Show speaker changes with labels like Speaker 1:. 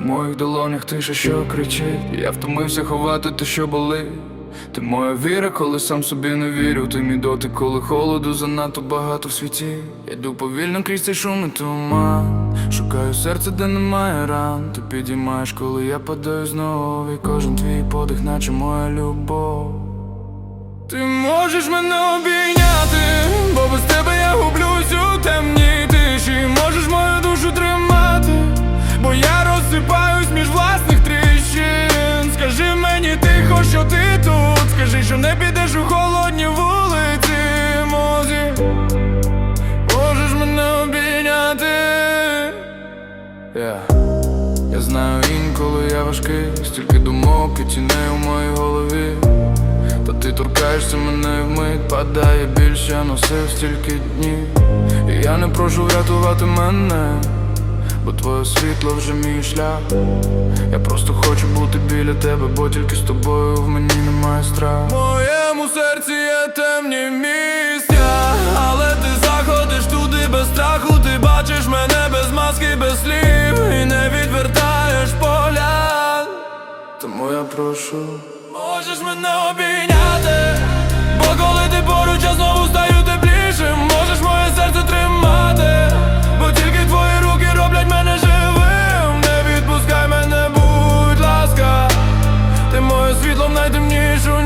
Speaker 1: моїх долонях тиша, що кричить. Я втомився ховати те, що болить. Ти моя віра, коли сам собі не вірю. Ти мій дотик, коли холоду занадто багато в світі. Я йду повільно крізь цей шум і туман. Шукаю серце, де немає ран. Ти підіймаєш, коли я падаю знову. І кожен твій подих, наче моя любов. Ти можеш мене обійняти, що ти тут. Скажи, що не підеш у холодні вулиці, мозі. Можеш мене обійняти. Yeah. Я знаю інколи я важкий, стільки думок і тіней у моїй голові. Та ти торкаєшся мене вмить падає більше, я носив стільки днів. І я не прошу врятувати мене, бо твоє світло вже мій шлях. Я просто хочу бути біля тебе, бо тільки з тобою в мені немає страху. В моєму серці є темні місця, але ти заходиш туди без страху. Ти бачиш мене без маски, без слів і не відвертаєш погляд. Тому я прошу, можеш мене обійняти, Дайте мне жу